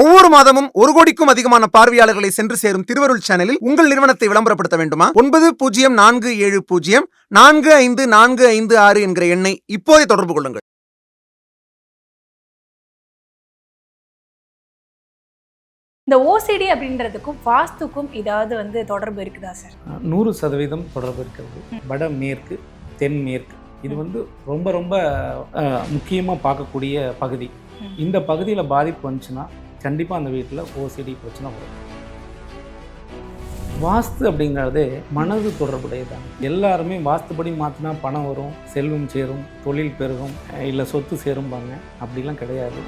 ஒவ்வொரு மாதமும் ஒரு கோடிக்கும் அதிகமான பார்வையாளர்களை சென்று சேரும் திருவருள் சேனலில் உங்கள் நிறுவனத்தை விளம்பரப்படுத்த வேண்டுமா? ஒன்பது பூஜ்ஜியம் நான்கு ஏழு பூஜ்ஜியம் நான்கு ஐந்து நான்கு ஐந்து ஆறு என்கிற எண்ணை இப்போதே தொடர்பு கொள்ளுங்கள். இந்த ஓசிடி அப்படின்றதுக்கும் வாஸ்துக்கும் ஏதாவது வந்து தொடர்பு இருக்குதா சார்? நூறு சதவீதம் தொடர்பு இருக்கிறது. வட மேற்கு தென்மேற்கு இது வந்து ரொம்ப ரொம்ப முக்கியமாக பார்க்கக்கூடிய பகுதி. இந்த பகுதியில் பாதிப்பு வந்துச்சுன்னா கண்டிப்பாக அந்த வீட்டில் ஓசிடி பிரச்சனை வரும். வாஸ்து அப்படிங்கிறதே மனது தொடர்புடையதான் எல்லாருமே வாஸ்துபடி மாற்றினா பணம் வரும் செல்வம் சேரும் தொழில் பெருகும் இல்லை சொத்து சேரும்பாங்க. அப்படிலாம் கிடையாது.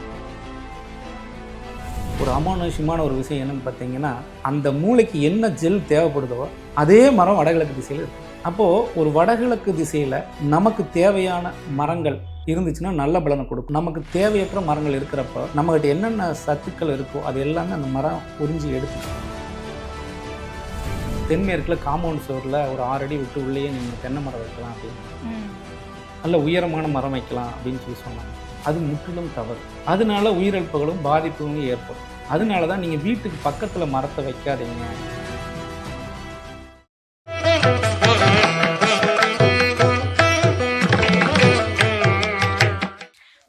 ஒரு அமானுஷ்யமான ஒரு விஷயம் என்னன்னு பார்த்தீங்கன்னா அந்த மூளைக்கு என்ன ஜெல் தேவைப்படுதோ அதே மரம் வடகிழக்கு திசையில் இருக்கு. அப்போது ஒரு வடகிழக்கு திசையில் நமக்கு தேவையான மரங்கள் இருந்துச்சுன்னா நல்ல பலனை கொடுக்கும். நமக்கு தேவையற்ற மரங்கள் இருக்கிறப்போ நம்மகிட்ட என்னென்ன சத்துக்கள் இருக்கோ அது எல்லாமே அந்த மரம் உறிஞ்சி எடுத்துக்கும். தென்மேற்கில் காம்பவுண்ட் சுவரில் ஒரு ஆறு அடி விட்டு உள்ளேயே நீங்கள் தென்னை மரம் வைக்கலாம் அப்படின்னு நல்ல உயரமான மரம் வைக்கலாம் அப்படின்னு சொல்லி சொன்னாங்க. அது முற்றிலும் தவறு. அதனால உயிரிழப்புகளும் பாதிப்புகளும் ஏற்படும். அதனால தான் நீங்கள் வீட்டுக்கு பக்கத்தில் மரத்தை வைக்காதீங்க.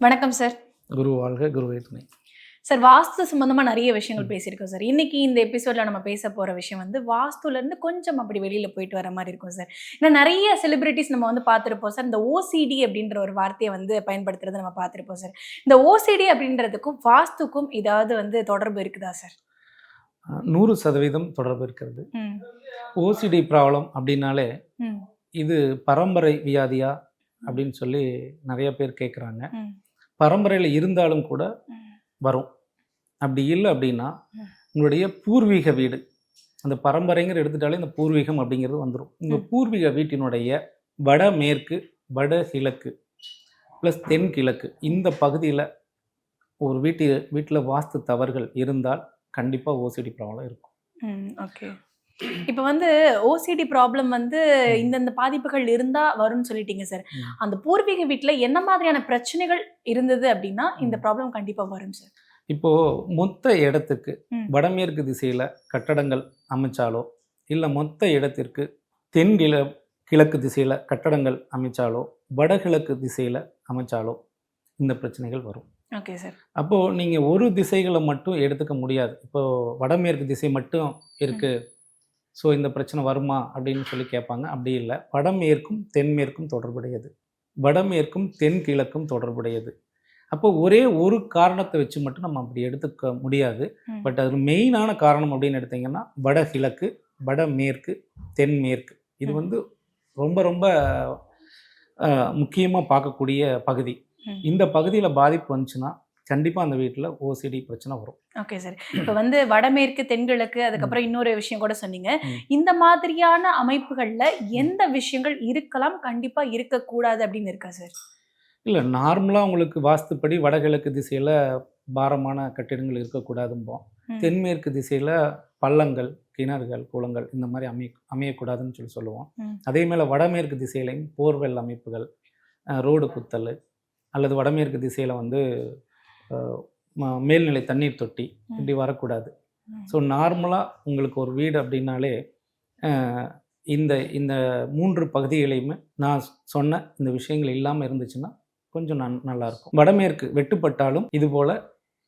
வணக்கம் சார் குரு வாழ்க குருவே துணை. சார் வாஸ்து சம்பந்தமா நிறைய விஷயங்கள் பேசியிருக்கோம் சார் இன்னைக்கு இந்த எபிசோட்ல நம்ம பேச போற விஷயம் வந்து வாஸ்துல இருந்து கொஞ்சம் அப்படி வெளியில போயிட்டு வர மாதிரி இருக்கும் சார் ஏன்னா நிறைய செலிபிரிட்டிஸ் நம்ம வந்து பார்த்துருப்போம் சார் இந்த ஓசிடி அப்படின்ற ஒரு வார்த்தையை வந்து பயன்படுத்துறதை நம்ம பார்த்துருப்போம் சார் இந்த ஓசிடி அப்படின்றதுக்கும் வாஸ்துக்கும் ஏதாவது வந்து தொடர்பு இருக்குதா சார் நூறு சதவீதம் தொடர்பு இருக்கிறது. ஓசிடி ப்ராப்ளம் அப்படின்னாலே இது பரம்பரை வியாதியா அப்படின்னு சொல்லி நிறைய பேர் கேட்குறாங்க. பரம்பரையில் இருந்தாலும் கூட. வரும் அப்படி இல்லை அப்படின்னா. உங்களுடைய பூர்வீக வீடு அந்த பரம்பரைங்கிற எடுத்துட்டாலே இந்த பூர்வீகம் அப்படிங்கிறது வந்துடும் உங்கள். பூர்வீக வீட்டினுடைய வட மேற்கு வட கிழக்கு ப்ளஸ் தென் கிழக்கு இந்த பகுதியில் ஒரு வீட்டு வீட்டில் வாஸ்து தவறுகள் இருந்தால் கண்டிப்பாக ஓசிடி ப்ராப்ளம் இருக்கும் ஓகே இப்போ வந்து ஓசிடி ப்ராப்ளம் வந்து. இந்தந்த பாதிப்புகள் இருந்தா வரும்னு சொல்லிட்டீங்க சார். அந்த பூர்வீக வீட்ல என்ன மாதிரியான பிரச்சனைகள் இருந்தது அப்படின்னா இந்த. ப்ராப்ளம் கண்டிப்பா வரும் சார் இப்போ மொத்த இடத்துக்கு. வடமேற்கு திசையில் கட்டடங்கள் அமைச்சாலோ இல்லை மொத்த இடத்திற்கு தென் கிழ கிழக்கு திசையில் கட்டடங்கள் அமைச்சாலோ வடகிழக்கு திசையில் அமைச்சாலோ இந்த பிரச்சனைகள் வரும் ஓகே சார் அப்போது நீங்கள் ஒரு திசைகளை மட்டும் எடுத்துக்க முடியாது இப்போது வடமேற்கு திசை மட்டும் இருக்குது ஸோ இந்த பிரச்சனை வருமா அப்படின்னு சொல்லி கேட்பாங்க. அப்படி இல்லை. வடமேற்கும் தென்மேற்கும் தொடர்புடையது. வடமேற்கும் தென் கிழக்கும் தொடர்புடையது. அப்போ ஒரே ஒரு காரணத்தை வச்சு மட்டும் நம்ம அப்படி எடுத்துக்க முடியாது. பட் அது மெயினான காரணம் அப்படின்னு எடுத்தீங்கன்னா வடகிழக்கு வடமேற்கு தென்மேற்கு இது. வந்து ரொம்ப ரொம்ப முக்கியமாக பார்க்கக்கூடிய பகுதி. இந்த பகுதியில் பாதிப்பு வந்துச்சுன்னா கண்டிப்பாக அந்த வீட்டில் ஓசிடி பிரச்சனை வரும். ஓகே சார் இப்போ வந்து வடமேற்கு தென்கிழக்கு அதுக்கப்புறம் இன்னொரு விஷயம் கூட சொன்னீங்க. இந்த மாதிரியான அமைப்புகள்ல எந்த விஷயங்கள் இருக்கலாம் கண்டிப்பா இருக்கக்கூடாது அப்படின்னு இருக்கா சார் இல்லை நார்மலாக உங்களுக்கு வாஸ்துப்படி வடகிழக்கு திசையில் பாரமான கட்டிடங்கள் இருக்கக்கூடாதும்போம். தென்மேற்கு திசையில் பள்ளங்கள் கிணறுகள் குளங்கள் இந்த மாதிரி அமைய அமையக்கூடாதுன்னு சொல்லி சொல்லுவோம். அதே மேலே வடமேற்கு திசையிலையும் போர்வெல் அமைப்புகள் ரோடு குத்தல் அல்லது வடமேற்கு திசையில் வந்து மேல்நிலை தண்ணீர் தொட்டி. இப்படி வரக்கூடாது. ஸோ நார்மலாக உங்களுக்கு ஒரு வீடு அப்படின்னாலே இந்த இந்த மூன்று பகுதிகளையுமே நான் சொன்ன இந்த விஷயங்கள் இல்லாமல் இருந்துச்சுன்னா கொஞ்சம் நன் நல்லாயிருக்கும் வடமேற்கு வெட்டுப்பட்டாலும் இது போல்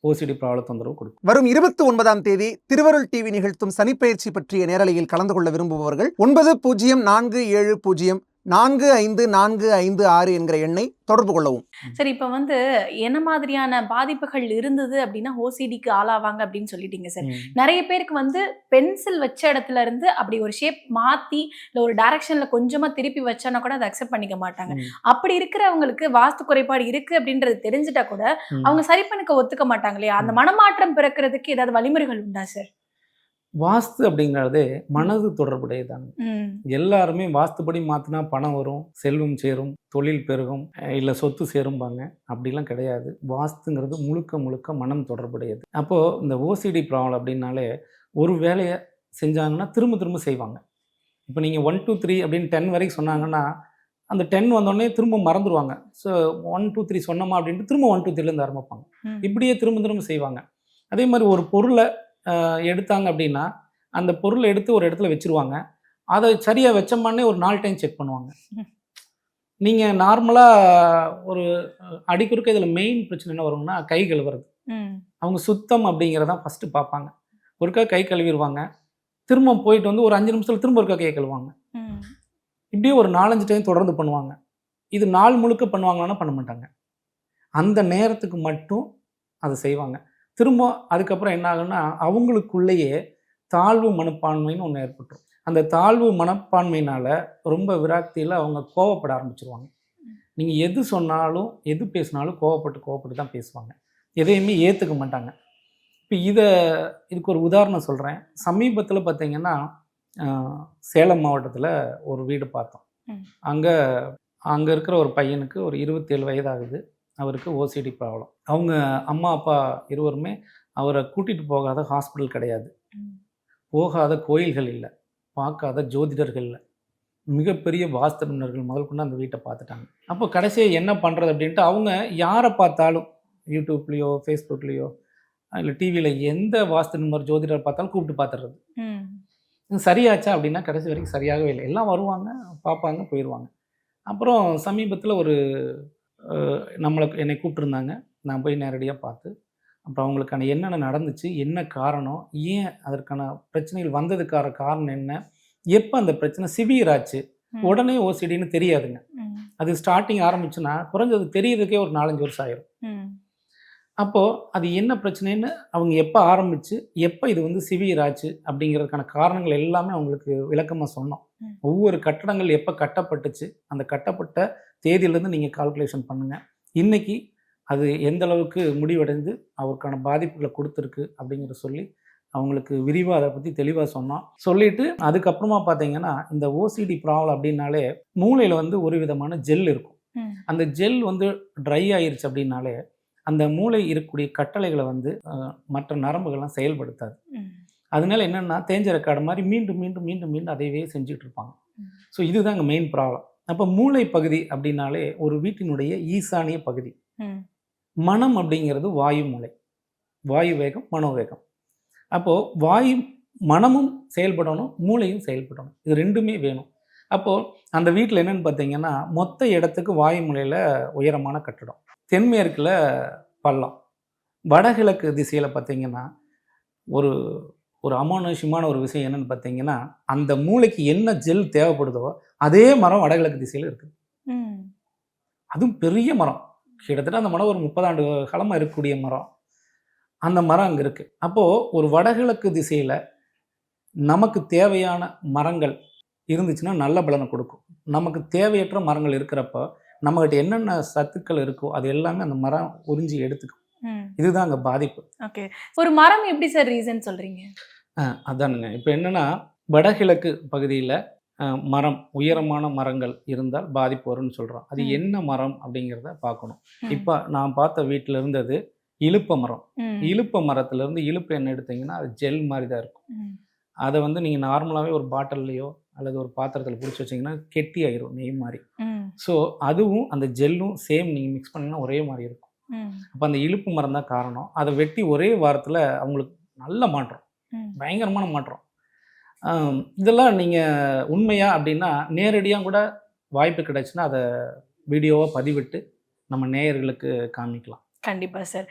ஓசிடி ப்ராப்ள தொந்தரவு கொடுக்கும் வரும் இருபத்தி ஒன்பதாம் தேதி திருவருள் டிவி நிகழ்த்தும் சனிப்பெயர்ச்சி பற்றிய நேரலையில் கலந்து கொள்ள விரும்புபவர்கள் ஒன்பது பூஜ்ஜியம் நான்கு ஏழு பூஜ்ஜியம் நான்கு ஐந்து நான்கு ஐந்து ஆறு என்கிற எண்ணை தொடர்பு கொள்ளவும் சரி இப்போ வந்து என்ன மாதிரியான பாதிப்புகள் இருந்தது அப்படின்னா ஓசிடிக்கு ஆளாவாங்க அப்படின்னு சொல்லிட்டீங்க சார். நிறைய பேருக்கு வந்து பென்சில் வச்ச இடத்துல இருந்து அப்படி ஒரு ஷேப் மாத்தி இல்ல ஒரு டைரக்ஷன்ல கொஞ்சமா திருப்பி வச்சானா கூட அதை அக்செப்ட் பண்ணிக்க மாட்டாங்க. அப்படி இருக்கிறவங்களுக்கு வாஸ்து குறைபாடு இருக்கு அப்படின்றது தெரிஞ்சுட்டா கூட. அவங்க சரி பண்ணிக்க ஒத்துக்க மாட்டாங்க இல்லையா அந்த மனமாற்றம் பிறக்கிறதுக்கு ஏதாவது வழிமுறைகள் உண்டா சார் வாஸ்து அப்படிங்கிறதே மனது தொடர்புடையதாங்க எல்லாருமே வாஸ்துப்படி மாற்றினா பணம் வரும் செல்வம் சேரும் தொழில் பெருகும் இல்லை சொத்து சேரும்பாங்க. அப்படிலாம் கிடையாது. வாஸ்துங்கிறது முழுக்க முழுக்க மனம் தொடர்புடையது. அப்போது இந்த ஓசிடி ப்ராப்ளம் அப்படின்னாலே ஒரு வேலையை செஞ்சாங்கன்னா திரும்ப திரும்ப செய்வாங்க. இப்போ நீங்கள் ஒன் டூ த்ரீ அப்படின்னு டென் வரைக்கும் சொன்னாங்கன்னா அந்த டென் வந்தோடனே திரும்ப மறந்துடுவாங்க ஸோ ஒன் டூ த்ரீ சொன்னோமா அப்படின்ட்டு திரும்ப ஒன் டூ த்ரீலேருந்து ஆரம்பிப்பாங்க. இப்படியே திரும்ப திரும்ப செய்வாங்க. அதே மாதிரி ஒரு பொருளை எடுத்தாங்க அப்படின்னா அந்த பொருளை எடுத்து ஒரு இடத்துல வச்சிருவாங்க. அதை சரியாக வச்சோம்மானே ஒரு நாலு டைம் செக் பண்ணுவாங்க. நீங்கள் நார்மலாக ஒரு அடிக்குறுக்க இதில் மெயின் பிரச்சனை என்ன வரும்னா கை கழுவுறது. அவங்க சுத்தம் அப்படிங்கிறதான் ஃபஸ்ட்டு பார்ப்பாங்க. ஒருக்கா கை கழுவிடுவாங்க திரும்ப போயிட்டு வந்து ஒரு அஞ்சு நிமிஷத்தில் திரும்ப ஒருக்கா கை கழுவாங்க. இப்படியே ஒரு நாலஞ்சு டைம் தொடர்ந்து பண்ணுவாங்க. இது நாள் முழுக்க பண்ணுவாங்களான்னா பண்ண மாட்டாங்க. அந்த நேரத்துக்கு மட்டும் அதை செய்வாங்க. திரும்ப அதுக்கப்புறம் என்ன ஆகுன்னா அவங்களுக்குள்ளேயே தாழ்வு மனப்பான்மைன்னு ஒன்று ஏற்பட்டுரும். அந்த தாழ்வு மனப்பான்மையினால ரொம்ப விராக்தியில் அவங்க கோவப்பட ஆரம்பிச்சிருவாங்க. நீங்கள் எது சொன்னாலும் எது பேசினாலும் கோவப்பட்டு கோவப்பட்டு தான் பேசுவாங்க. எதையுமே ஏற்றுக்க மாட்டாங்க. இப்போ இதை இதுக்கு ஒரு உதாரணம் சொல்கிறேன் சமீபத்தில் பார்த்தீங்கன்னா சேலம் மாவட்டத்தில் ஒரு வீடு பார்த்தோம். அங்கே அங்கே இருக்கிற ஒரு பையனுக்கு ஒரு இருபத்தேழு வயதாகுது. அவருக்கு ஓசிடி ப்ராப்ளம். அவங்க அம்மா அப்பா இருவருமே அவரை கூட்டிகிட்டு போகாத ஹாஸ்பிட்டல் கிடையாது. போகாத கோயில்கள் இல்லை. பார்க்காத ஜோதிடர்கள் இல்லை. மிகப்பெரிய வாஸ்து நிபுணர்கள் முதல் கொண்டு அந்த வீட்டை பார்த்துட்டாங்க. அப்போ கடைசியாக என்ன பண்ணுறது அப்படின்ட்டு அவங்க யாரை பார்த்தாலும் யூடியூப்லேயோ ஃபேஸ்புக்லேயோ இல்லை டிவியில் எந்த வாஸ்து நிபுணர் ஜோதிடர் பார்த்தாலும் கூப்பிட்டு. இது சரியாச்சா அப்படின்னா கடைசி வரைக்கும் சரியாகவே இல்லை. எல்லாம் வருவாங்க பார்ப்பாங்க போயிடுவாங்க அப்புறம் சமீபத்தில் ஒரு நம்மளை என்னை கூப்பிட்டுருந்தாங்க. நான் போய் நேரடியாக பார்த்து அப்புறம் அவங்களுக்கான என்னென்ன நடந்துச்சு என்ன காரணம் ஏன் அதற்கான பிரச்சனைகள் வந்ததுக்கான காரணம் என்ன எப்போ அந்த பிரச்சனை சிவியர் ஆச்சு. உடனே ஓசிடின்னு தெரியாதுங்க. அது ஸ்டார்டிங் ஆரம்பிச்சுன்னா குறைஞ்சது தெரியறதுக்கே ஒரு நாலஞ்சு வருஷம் ஆயிரும். அப்போது அது என்ன பிரச்சனைன்னு அவங்க எப்போ ஆரம்பிச்சு எப்போ இது வந்து சிவியர் ஆச்சு அப்படிங்கிறதுக்கான காரணங்கள் எல்லாமே அவங்களுக்கு விளக்கமாக சொன்னோம். ஒவ்வொரு கட்டடங்கள் எப்போ கட்டப்பட்டுச்சு அந்த கட்டப்பட்ட தேதியிலேருந்து நீங்கள் கால்குலேஷன் பண்ணுங்கள் இன்னைக்கு அது எந்த அளவுக்கு முடிவடைந்து அவருக்கான பாதிப்புகளை கொடுத்துருக்கு அப்படிங்கிற சொல்லி அவங்களுக்கு விரிவாக அதை பற்றி தெளிவாக சொன்னோம் சொல்லிட்டு அதுக்கப்புறமா பார்த்தீங்கன்னா இந்த ஓசிடி ப்ராப்ளம் அப்படின்னாலே மூளையில் வந்து ஒரு விதமான ஜெல் இருக்கும். அந்த ஜெல் வந்து ட்ரை ஆயிருச்சு அப்படின்னாலே அந்த மூளை இருக்கக்கூடிய கட்டளைகளை வந்து மற்ற நரம்புகள்லாம் செயல்படுத்தாது. அதனால என்னென்னா தேஞ்ச ரெக்கார்டு மாதிரி மீண்டும் மீண்டும் மீண்டும் மீண்டும் அதையவே செஞ்சுட்டு இருப்பாங்க. ஸோ இதுதான் மெயின் ப்ராப்ளம் அப்போ மூளை பகுதி அப்படின்னாலே ஒரு வீட்டினுடைய ஈசானிய பகுதி. மனம் அப்படிங்கிறது வாயு மூளை. வாயு வேகம் மனோவேகம். அப்போது வாயு மனமும் செயல்படணும் மூளையும் செயல்படணும். இது ரெண்டுமே வேணும். அப்போது அந்த வீட்டில் என்னன்னு பார்த்தீங்கன்னா மொத்த இடத்துக்கு வாயு மூலையில் உயரமான கட்டடம். தென்மேற்கில் பள்ளம். வடகிழக்கு திசையில் பார்த்தீங்கன்னா ஒரு ஒரு அமானுஷ்யமான ஒரு விஷயம் என்னன்னு பார்த்தீங்கன்னா அந்த மூளைக்கு என்ன ஜெல் தேவைப்படுதோ அதே மரம் வடகிழக்கு திசையில் இருக்குது. அதுவும் பெரிய மரம். கிட்டத்தட்ட அந்த மரம் ஒரு முப்பதாண்டு காலமாக இருக்கக்கூடிய மரம். அந்த மரம் அங்கே இருக்குது அப்போது ஒரு வடகிழக்கு திசையில் நமக்கு தேவையான மரங்கள் இருந்துச்சுன்னா நல்ல பலனை கொடுக்கும். நமக்கு தேவையற்ற மரங்கள் இருக்கிறப்ப நம்மகிட்ட என்னென்ன சத்துக்கள் இருக்கோ அது எல்லாமே அந்த மரம் உறிஞ்சி எடுத்துக்கும். இதுதான் அங்கே பாதிப்பு. ஓகே. ஒரு மரம் எப்படி சார் ரீசன் சொல்றீங்க? ஆ, அதானுங்க. இப்போ என்னன்னா வடகிழக்கு பகுதியில் மரம் உயரமான மரங்கள் இருந்தால் பாதிப்பு வரும்னு சொல்கிறோம் அது. என்ன மரம் அப்படிங்கிறத பார்க்கணும். இப்போ நான் பார்த்த வீட்டில் இருந்தது இலுப்ப மரம் ம். இலுப்ப மரத்துலேருந்து இலுப்பு என்ன எடுத்தீங்கன்னா அது ஜெல் மாதிரி தான் இருக்கும். அதை வந்து நீங்கள் நார்மலாகவே ஒரு பாட்டில்லையோ அல்லது ஒரு பாத்திரத்தில் பிடிச்சி வச்சிங்கன்னா கெட்டி ஆயிரும் நெய் மாதிரி. ஸோ அதுவும் அந்த ஜெல்லும் சேம் நீங்கள் மிக்ஸ் பண்ணிங்கன்னா ஒரே மாதிரி இருக்கும். அப்போ அந்த இலுப்பு மரம் தான் காரணம் அதை வெட்டி ஒரே வாரத்தில் அவங்களுக்கு நல்ல மாற்றம். பயங்கரமான மாற்றம் இதெல்லாம் நீங்கள் உண்மையா அப்படின்னா நேரடியாக கூட வாய்ப்பு கிடைச்சுன்னா அதை வீடியோவாக பதிவிட்டு நம்ம நேயர்களுக்கு காமிக்கலாம். கண்டிப்பா சார்.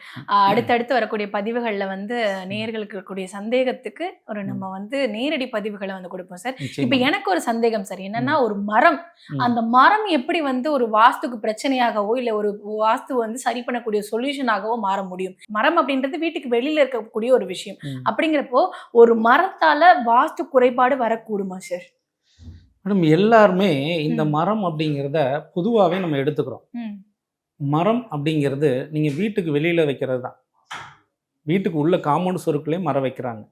அடுத்தடுத்து வரக்கூடிய பதிவுகள்ல வந்து நேயர்களுக்கு இருக்கக்கூடிய சந்தேகத்துக்கு ஒரு நம்ம வந்து நேரடி பதிவுகளை வந்து கொடுப்போம் சார். இப்ப. எனக்கு ஒரு சந்தேகம் சார். என்னன்னா ஒரு மரம். அந்த மரம் எப்படி வந்து ஒரு வாஸ்துக்கு பிரச்சனையாகவோ இல்ல ஒரு வாஸ்து வந்து சரி பண்ணக்கூடிய சொல்யூஷனாகவோ மாற முடியும்? மரம் அப்படின்றது வீட்டுக்கு வெளியில இருக்கக்கூடிய ஒரு விஷயம். அப்படிங்கிறப்போ ஒரு மரத்தால வாஸ்து குறைபாடு வரக்கூடுமா சார்? மேடம் எல்லாருமே இந்த. மரம் அப்படிங்கிறத பொதுவாகவே நம்ம எடுத்துக்கிறோம். மரம் அப்படிங்கிறது நீங்கள் வீட்டுக்கு வெளியில் வைக்கிறது தான் வீட்டுக்கு உள்ள காம்பவுண்ட் சுருக்குள்ளே மரம் வைக்கிறாங்க.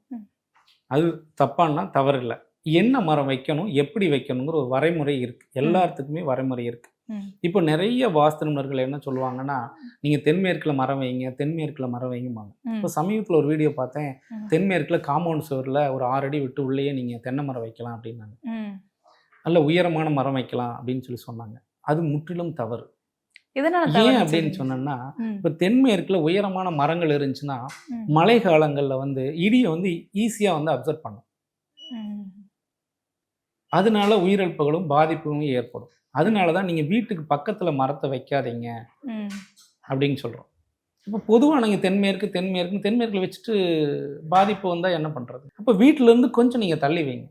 அது தப்பான்னா தவறு இல்லை என்ன மரம் வைக்கணும் எப்படி வைக்கணுங்கிற ஒரு வரைமுறை இருக்கு. எல்லாத்துக்குமே வரைமுறை இருக்கு. ம். இப்போ நிறைய வாஸ்து நிபுணர்கள் என்ன சொல்லுவாங்கன்னா நீங்க தென்மேற்குல மரம் வைங்க தென்மேற்குல மரம் வைங்குவாங்க ம். இப்போ சமீபத்தில் ஒரு வீடியோ பார்த்தேன். தென்மேற்குல காம்பவுண்ட் சுவரில் ஒரு ஆறு அடி விட்டு உள்ளேயே நீங்க தென்னை மரம் வைக்கலாம் அப்படின்னாங்க. நல்ல உயரமான மரம் வைக்கலாம் அப்படின்னு சொல்லி சொன்னாங்க. அது முற்றிலும் தவறு. எதனால ஏன் அப்படின்னு? சொன்னோம்னா இப்போ தென்மேற்குல உயரமான மரங்கள் இருந்துச்சுன்னா மழை காலங்களில் வந்து இடியை வந்து ஈஸியாக வந்து அப்சர்வ் பண்ணும். அதனால உயிரிழப்புகளும் பாதிப்புகளும் ஏற்படும். அதனால தான் நீங்கள் வீட்டுக்கு பக்கத்தில் மரத்தை வைக்காதீங்க அப்படின்னு சொல்கிறோம் இப்போ பொதுவாக நீங்கள் தென்மேற்கு தென்மேற்கு தென்மேற்கில் வச்சுட்டு பாதிப்பு வந்தால் என்ன பண்ணுறது அப்போ வீட்டிலேருந்து கொஞ்சம் நீங்கள் தள்ளி வைங்க.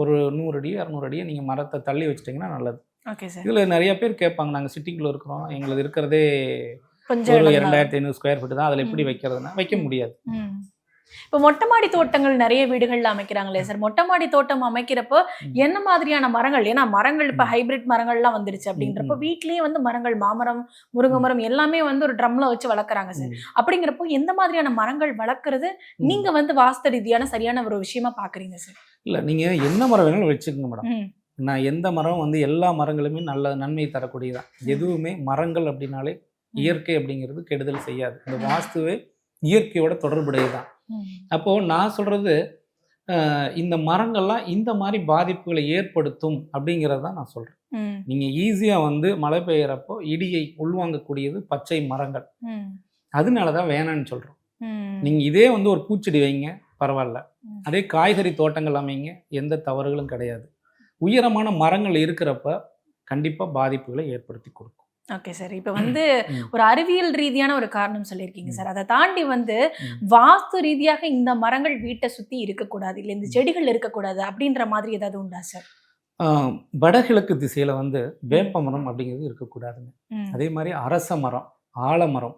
ஒரு நூறு அடி இரநூறு அடியை நீங்கள் மரத்தை தள்ளி வச்சிட்டிங்கன்னா நல்லது. ஓகே சார் இதில் நிறைய பேர் கேட்பாங்க நாங்கள் சிட்டிக்குள்ளே இருக்கிறோம் எங்களுக்கு இருக்கிறதே ஒரு. இரண்டாயிரத்தி ஐநூறு ஸ்கொயர் ஃபீட் தான் அதில் எப்படி. வைக்கிறதுனா வைக்க முடியாது. இப்போ மொட்டை மாடி தோட்டங்கள் நிறைய வீடுகள்ல அமைக்கிறாங்களே சார் மொட்டை மாடி தோட்டம் அமைக்கிறப்போ. என்ன மாதிரியான மரங்கள் ஏன்னா மரங்கள் இப்ப. ஹைபிரிட் மரங்கள்லாம் வந்துருச்சு அப்படின்றப்போ. வீட்லயே வந்து மரங்கள் மாமரம் முருங்கை மரம் எல்லாமே வந்து ஒரு ட்ரம்ல வச்சு வளர்க்குறாங்க சார். அப்படிங்கிறப்போ எந்த மாதிரியான மரங்கள் வளர்க்கறது. நீங்க வந்து வாஸ்து ரீதியான சரியான ஒரு விஷயமா பாக்குறீங்க சார் இல்லை நீங்கள் என்ன மரம் வேணாலும் வச்சுக்கோங்க மேடம் நான் எந்த மரம் வந்து எல்லா மரங்களுமே நல்ல நன்மை தரக்கூடியதான் எதுவுமே மரங்கள் அப்படின்னாலே இயற்கை அப்படிங்கிறது கெடுதல் செய்யாது. இந்த வாஸ்துவே இயற்கையோட தொடர்புடையதான் அப்போது நான் சொல்கிறது இந்த மரங்கள்லாம் இந்த மாதிரி பாதிப்புகளை ஏற்படுத்தும் அப்படிங்கிறது தான் நான் சொல்கிறேன் நீங்கள் ஈஸியாக வந்து மழை பெய்யறப்போ இடியை உள்வாங்கக்கூடியது பச்சை மரங்கள். அதனால தான் வேணான்னு சொல்கிறோம். நீங்கள் இதே வந்து ஒரு பூச்செடி வைங்க பரவாயில்ல. அதே காய்கறி தோட்டங்கள் அமைங்க எந்த தவறுகளும் கிடையாது. உயரமான மரங்கள் இருக்கிறப்ப கண்டிப்பாக பாதிப்புகளை ஏற்படுத்தி கொடுக்கும். ஓகே சார் இப்போ வந்து. ஒரு அறிவியல் ரீதியான ஒரு காரணம் சொல்லியிருக்கீங்க. சார் அதை தாண்டி வந்து. வாஸ்து ரீதியாக இந்த மரங்கள் வீட்டை சுத்தி இருக்கக்கூடாது இல்ல இந்த செடிகள் இருக்கக்கூடாது அப்படின்ற மாதிரி ஏதாவது உண்டா சார் வடகிழக்கு திசையில் வந்து வேப்ப மரம் அப்படிங்கிறது இருக்கக்கூடாதுங்க. அதே மாதிரி அரச மரம் ஆலமரம்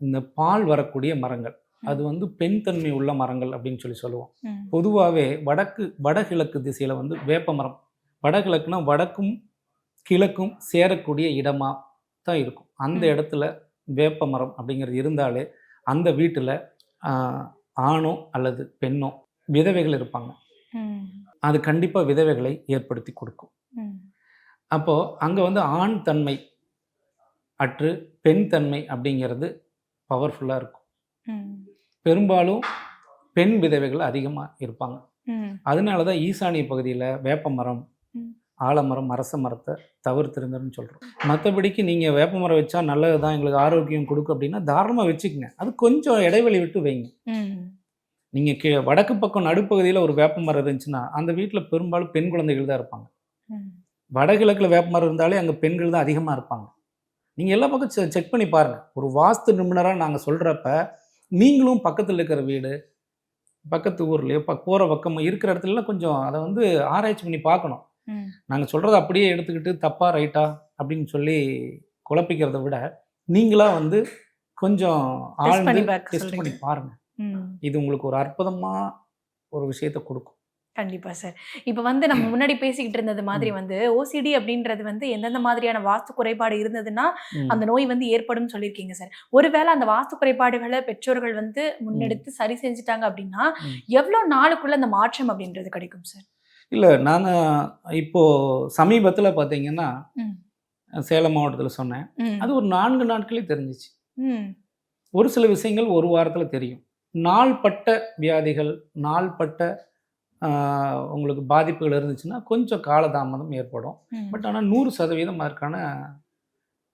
இந்த பால் வரக்கூடிய மரங்கள். அது வந்து பெண் தன்மை உள்ள மரங்கள் அப்படின்னு சொல்லி சொல்லுவோம். பொதுவாகவே வடக்கு வடகிழக்கு திசையில் வந்து வேப்ப மரம். வடகிழக்குனா வடக்கும் கிழக்கும் சேரக்கூடிய இடமா தான் இருக்கும். அந்த. இடத்துல வேப்ப மரம் அப்படிங்கிறது இருந்தாலே அந்த வீட்டில் ஆணோ அல்லது பெண்ணோ விதவைகள் இருப்பாங்க. அது கண்டிப்பாக விதவைகளை ஏற்படுத்தி கொடுக்கும். அப்போது அங்கே வந்து ஆண் தன்மை அற்று பெண் தன்மை அப்படிங்கிறது பவர்ஃபுல்லாக இருக்கும். பெரும்பாலும் பெண் விதவைகள் அதிகமாக இருப்பாங்க. அதனால தான் ஈசானிய பகுதியில் வேப்ப மரம். ஆலமரம் அரச மரத்தை தவிர்த்திருங்கன்னு சொல்கிறோம் மற்றபடிக்கு நீங்கள் வேப்ப மரம் வச்சா நல்லது தான் எங்களுக்கு ஆரோக்கியம் கொடுக்கும் அப்படின்னா தாராளமாக வச்சுக்கோங்க. அது கொஞ்சம் இடைவெளி விட்டு வைங்க. நீங்கள் கீ வடக்கு பக்கம் நடுப்பகுதியில் ஒரு வேப்ப மரம் இருந்துச்சுன்னா அந்த வீட்டில் பெரும்பாலும் பெண் குழந்தைகள் தான் இருப்பாங்க. வடகிழக்கில் வேப்ப மரம் இருந்தாலே அங்கே பெண்கள் தான் அதிகமாக இருப்பாங்க. நீங்கள் எல்லா பக்கம் செக் பண்ணி பாருங்கள் ஒரு வாஸ்து நிபுணராக நாங்கள் சொல்கிறப்ப நீங்களும் பக்கத்தில் இருக்கிற வீடு பக்கத்து ஊர்லேயோ ப போகிற பக்கம் இருக்கிற இடத்துலலாம் கொஞ்சம் அதை வந்து ஆராய்ச்சி பண்ணி பார்க்கணும். நாங்கள் சொல்கிறத அப்படியே எடுத்துக்கிட்டு தப்பா ரைட்டா அப்படின்னு சொல்லி குழப்பிக்கிறத விட நீங்களாக வந்து கொஞ்சம் ஆழ்ந்து டெஸ்ட் பண்ணி ம். இது உங்களுக்கு ஒரு அற்புதமாக ஒரு விஷயத்தை கொடுக்கும் கண்டிப்பா சார் இப்போ வந்து நம்ம முன்னாடி பேசிக்கிட்டு இருந்தது மாதிரி வந்து ஓசிடி அப்படின்றது வந்து எந்தெந்த மாதிரியான வாஸ்து குறைபாடு இருந்ததுன்னா. அந்த நோய் வந்து ஏற்படும் சொல்லியிருக்கீங்க சார் ஒருவேளை அந்த வாஸ்து குறைபாடுகளை பெற்றோர்கள் வந்து முன்னெடுத்து சரி செஞ்சுட்டாங்க அப்படின்னா ம். எவ்வளவு நாளுக்குள்ள அந்த மாற்றம் அப்படின்றது கிடைக்கும் சார் இல்லை நான் இப்போது சமீபத்தில் பார்த்தீங்கன்னா. சேலம் மாவட்டத்தில் சொன்னேன். அது ஒரு நான்கு நாட்களே தெரிஞ்சிச்சு. ஒரு சில விஷயங்கள் ஒரு வாரத்தில் தெரியும் நாள்பட்ட வியாதிகள் நாள்பட்ட உங்களுக்கு பாதிப்புகள் இருந்துச்சுன்னா கொஞ்சம் காலதாமதம் ஏற்படும். பட் ஆனால் நூறு சதவீதம் அதற்கான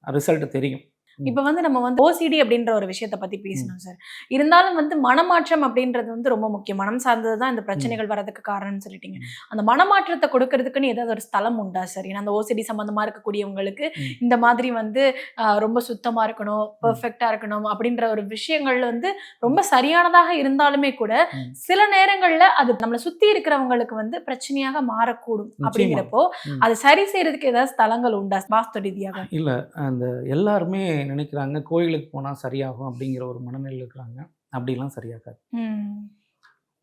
ரிசல்ட் தெரியும் இப்ப வந்து நம்ம வந்து ஓசிடி அப்படின்ற ஒரு விஷயத்தை பத்தி பேசணும் சார் இருந்தாலும் வந்து மனமாற்றம் அப்படின்றது வந்து ரொம்ப முக்கியம். மனம் சார்ந்தது தான் இந்த பிரச்சனைகள் வரதுக்கு காரணம்னு சொல்லிட்டீங்க. அந்த மனமாற்றத்தை கொடுக்கறதுக்குன்னு ஏதாவது ஒரு ஸ்தலம் உண்டா சார் ஏன்னா அந்த ஓசிடி சம்பந்தமா இருக்கக்கூடியவங்களுக்கு. இந்த மாதிரி வந்து ரொம்ப சுத்தமா இருக்கணும் பெர்ஃபெக்டா இருக்கணும் அப்படின்ற ஒரு விஷயங்கள் வந்து ரொம்ப சரியானதாக இருந்தாலுமே கூட. சில நேரங்கள்ல அது நம்மளை சுத்தி இருக்கிறவங்களுக்கு வந்து பிரச்சனையாக மாறக்கூடும். அப்படிங்கிறப்போ. அதை சரி செய்யறதுக்கு ஏதாவது ஸ்தலங்கள் உண்டா வாஸ்து ரீதியாக. இல்லை அந்த எல்லாருமே நினைக்கிறாங்க கோயிலுக்கு போனால் சரியாகும் அப்படிங்கிற ஒரு மனநிலையில் இருக்கிறாங்க அப்படிலாம் சரியாகாது.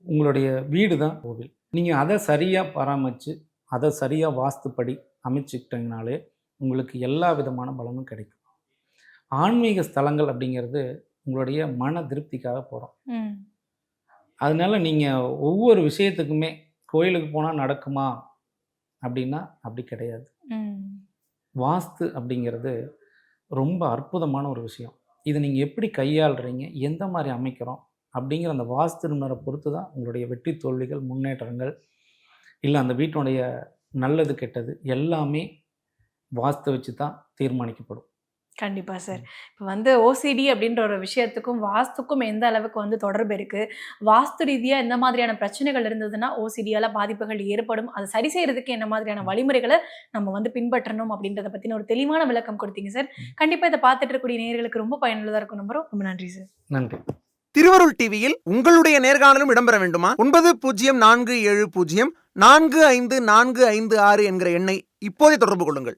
உங்களுடைய வீடு தான் கோவில் நீங்கள் அதை சரியாக பராமரித்து அதை சரியாக வாஸ்துப்படி அமைச்சுக்கிட்டீங்கனாலே உங்களுக்கு எல்லா விதமான பலனும் கிடைக்கும் ஆன்மீக ஸ்தலங்கள் அப்படிங்கிறது உங்களுடைய மன திருப்திக்காக போகிறோம். அதனால நீங்கள் ஒவ்வொரு விஷயத்துக்குமே கோயிலுக்கு போனால் நடக்குமா அப்படின்னா அப்படி கிடையாது. வாஸ்து அப்படிங்கிறது ரொம்ப அற்புதமான ஒரு விஷயம். இதை நீங்கள் எப்படி கையாளுறீங்க? எந்த மாதிரி அமைக்கிறோம்? அப்படிங்கிற அந்த வாஸ்து நிபுணரை பொறுத்து தான் உங்களுடைய வெற்றி தோல்விகள் முன்னேற்றங்கள் இல்லை அந்த வீட்டினுடைய நல்லது கெட்டது எல்லாமே வாஸ்து வச்சு தான் தீர்மானிக்கப்படும். கண்டிப்பா சார். இப்போ வந்து ஓசிடி அப்படின்ற ஒரு விஷயத்துக்கும் வாஸ்துக்கும் எந்த அளவுக்கு வந்து தொடர்பு இருக்கு? வாஸ்து ரீதியா எந்த மாதிரியான பிரச்சனைகள் இருந்ததுன்னா ஓசிடியால பாதிப்புகள் ஏற்படும். அதை சரி செய்யறதுக்கு என்ன மாதிரியான வழிமுறைகளை நம்ம வந்து பின்பற்றணும் அப்படின்றத பத்தின ஒரு தெளிவான விளக்கம் கொடுத்தீங்க சார். கண்டிப்பா இதை பார்த்துட்டு இருக்கக்கூடிய நேயர்களுக்கு ரொம்ப பயனுள்ளதா இருக்கும். நம்புறோம் ரொம்ப நன்றி சார். நன்றி. திருவருள் டிவியில் உங்களுடைய நேர்காணலும் இடம்பெற வேண்டுமா? ஒன்பது பூஜ்ஜியம் நான்கு ஏழு பூஜ்ஜியம் நான்கு ஐந்து நான்கு ஐந்து ஆறு என்கிற எண்ணை இப்போதே தொடர்பு கொள்ளுங்கள்.